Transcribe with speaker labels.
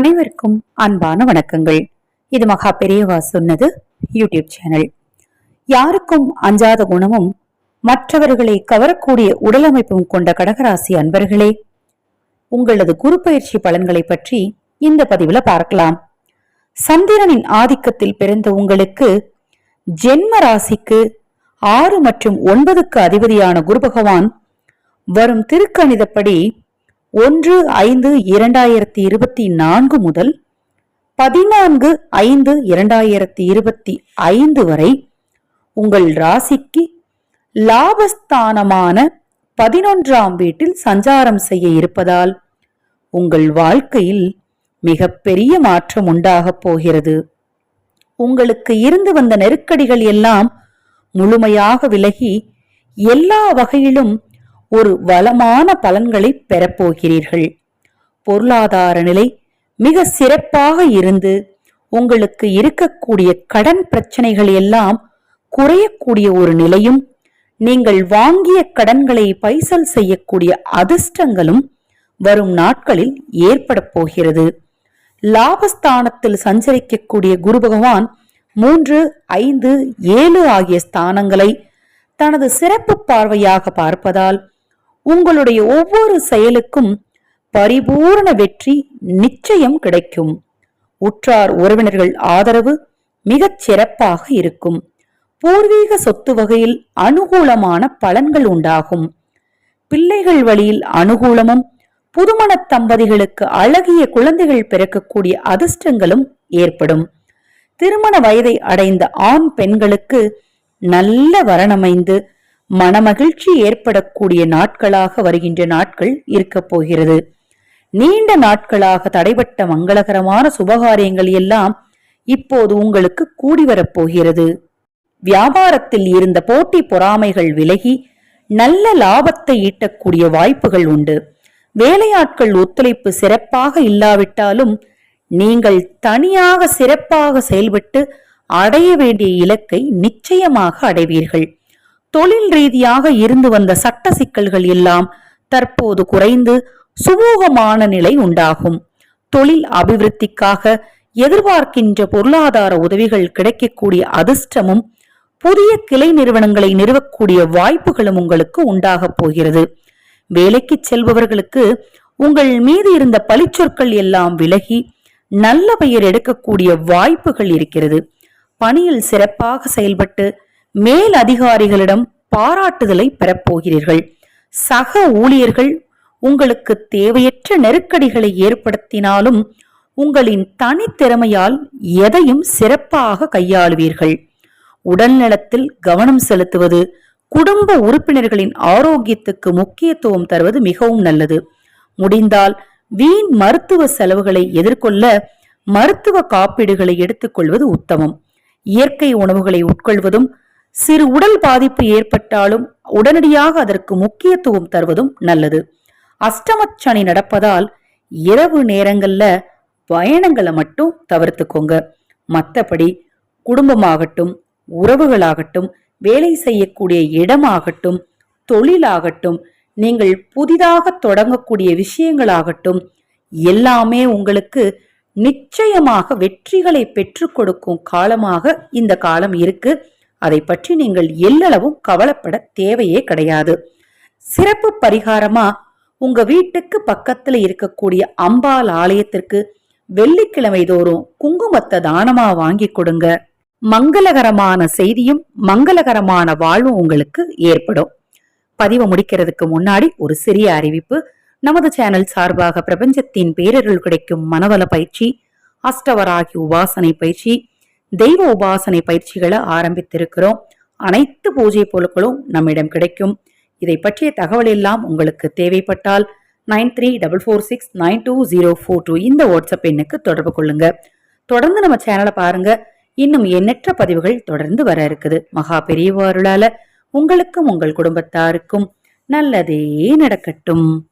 Speaker 1: அனைவருக்கும் அன்பான வணக்கங்கள். இது மகா பெரியவா சொன்னது யூடியூப் சேனல். யாருக்கும் அஞ்சாத குணமும் மற்றவர்களை கவரக்கூடிய உடலமைப்பும் கொண்ட கடகராசி அன்பர்களே உங்களது குரு பயிற்சி பலன்களை பற்றி இந்த பதிவுல பார்க்கலாம். சந்திரனின் ஆதிக்கத்தில் பிறந்த உங்களுக்கு ஜென்ம ராசிக்கு ஆறு மற்றும் ஒன்பதுக்கு அதிபதியான குரு பகவான் வரும் திருக்கணிதப்படி ஒன்று ஐந்து இரண்டாயிரத்தி இருபத்தி நான்கு முதல் பதினான்கு ஐந்து இரண்டாயிரத்தி இருபத்தி ஐந்து வரை உங்கள் ராசிக்கு லாபஸ்தானமான பதினொன்றாம் வீட்டில் சஞ்சாரம் செய்ய இருப்பதால் உங்கள் வாழ்க்கையில் மிகப்பெரிய மாற்றம் உண்டாகப் போகிறது. உங்களுக்கு இருந்து வந்த நெருக்கடிகள் எல்லாம் முழுமையாக விலகி எல்லா வகையிலும் ஒரு வளமான பலன்களை பெறப்போகிறீர்கள். பொருளாதார நிலை மிக சிறப்பாக இருந்து உங்களுக்கு இருக்கக்கூடிய கடன் பிரச்சனைகள் எல்லாம் குறையக்கூடிய ஒரு நிலையும் நீங்கள் வாங்கிய கடன்களை பைசல் செய்யக்கூடிய அதிர்ஷ்டங்களும் வரும் நாட்களில் ஏற்பட போகிறது. லாபஸ்தானத்தில் சஞ்சரிக்கக்கூடிய குரு பகவான் மூன்று ஐந்து ஏழு ஆகிய ஸ்தானங்களை தனது சிறப்பு பார்வையாக பார்ப்பதால் உங்களுடைய ஒவ்வொரு செயலுக்கும் பரிபூரண வெற்றி நிச்சயம் கிடைக்கும். உற்றார் உறவினர்கள் ஆதரவு மிகச் சிறப்பாக இருக்கும். பூர்வீக சொத்து வகையில் அனுகூலமான பலன்கள் உண்டாகும். பிள்ளைகள் வழியில் அனுகூலமும் புதுமண தம்பதிகளுக்கு அழகிய குழந்தைகள் பிறக்கக்கூடிய அதிர்ஷ்டங்களும் ஏற்படும். திருமண வயதை அடைந்த ஆண் பெண்களுக்கு நல்ல வரணமைந்து மனமகிழ்ச்சி ஏற்படக்கூடிய நாட்களாக வருகின்ற நாட்கள் இருக்கப் போகிறது. நீண்ட நாட்களாக தடைபட்ட மங்களகரமான சுபகாரியங்கள் எல்லாம் இப்போது உங்களுக்கு கூடி வரப்போகிறது வியாபாரத்தில் இருந்த போட்டி பொறாமைகள் விலகி நல்ல லாபத்தை ஈட்டக்கூடிய வாய்ப்புகள் உண்டு. வேலையாட்கள் ஒத்துழைப்பு சிறப்பாக இல்லாவிட்டாலும் நீங்கள் தனியாக சிறப்பாக செயல்பட்டு அடைய வேண்டிய இலக்கை நிச்சயமாக அடைவீர்கள். தொழில் ரீதியாக இருந்து வந்த சட்ட சிக்கல்கள் எல்லாம் தற்போது குறைந்து சுமூகமான நிலை உண்டாகும். தொழில் அபிவிருத்திக்காக எதிர்பார்க்கின்ற பொருளாதார உதவிகள் கிடைக்கக்கூடிய அதிர்ஷ்டமும் புதிய கிளை நிறுவனங்களை நிறுவக்கூடிய வாய்ப்புகளும் உங்களுக்கு உண்டாகப் போகிறது. வேலைக்கு செல்பவர்களுக்கு உங்கள் மீது இருந்த பழிச்சொற்கள் எல்லாம் விலகி நல்ல பெயர் எடுக்கக்கூடிய வாய்ப்புகள் இருக்கிறது. பணியில் சிறப்பாக செயல்பட்டு மேல் அதிகாரிகளிடம் பாராட்டுதலை பெறப்போகிறீர்கள். சக ஊழியர்கள் உங்களுக்கு தேவையற்ற நெருக்கடிகளை ஏற்படுத்தினாலும் உங்களின் தனித்திறமையால் எதையும் சிறப்பாக கையாளுவீர்கள். உடல் நலத்தில் கவனம் செலுத்துவது குடும்ப உறுப்பினர்களின் ஆரோக்கியத்துக்கு முக்கியத்துவம் தருவது மிகவும் நல்லது. முடிந்தால் வீண் மருத்துவ செலவுகளை எதிர்கொள்ள மருத்துவ காப்பீடுகளை எடுத்துக்கொள்வது உத்தமம். இயற்கை உணவுகளை உட்கொள்வதும் சிறு உடல் பாதிப்பு ஏற்பட்டாலும் உடனடியாக அதற்கு முக்கியத்துவம் தருவதும் நல்லது. அஷ்டமச்சனி நடப்பதால் இரவு நேரங்கள்ல பயணங்களை மட்டும் தவிர்த்துக்கோங்க. மற்றபடி குடும்பமாகட்டும் உறவுகளாகட்டும் வேலை செய்யக்கூடிய இடமாகட்டும் தொழிலாகட்டும் நீங்கள் புதிதாக தொடங்கக்கூடிய விஷயங்களாகட்டும் எல்லாமே உங்களுக்கு நிச்சயமாக வெற்றிகளை பெற்றுக் கொடுக்கும் காலமாக இந்த காலம் இருக்கு. அதை பற்றி நீங்கள் எல்லளவும் கவலைப்பட தேவையே கிடையாது. சிறப்பு பரிகாரமா? உங்க வீட்டுக்கு பக்கத்துல இருக்கக்கூடிய அம்பாள் ஆலயத்திற்கு வெள்ளிக்கிழமை தோறும் குங்குமத்தை தானமா வாங்கி கொடுங்க. மங்களகரமான செய்தியும் மங்களகரமான வாழ்வும் உங்களுக்கு ஏற்படும். பதிவு முடிக்கிறதுக்கு முன்னாடி ஒரு சிறிய அறிவிப்பு. நமது சேனல் சார்பாக பிரபஞ்சத்தின் பேரருள் கிடைக்கும் மனவள பயிற்சி அஷ்டவராகி உபாசனை பயிற்சி தெய்வ உபாசனை பயிற்சிகளை ஆரம்பித்திருக்கிறோம். அனைத்து பூஜை பொருட்களும் நம்மிடம் கிடைக்கும். இதை பற்றிய தகவல் எல்லாம் உங்களுக்கு தேவைப்பட்டால் nine three double four six nine two zero four two இந்த வாட்ஸ்அப் எண்ணுக்கு தொடர்பு கொள்ளுங்க. தொடர்ந்து நம்ம சேனலை பாருங்க. இன்னும் எண்ணற்ற பதிவுகள் தொடர்ந்து வர இருக்குது. மகா பெரியவாருளால உங்களுக்கும் உங்கள் குடும்பத்தாருக்கும் நல்லதே நடக்கட்டும்.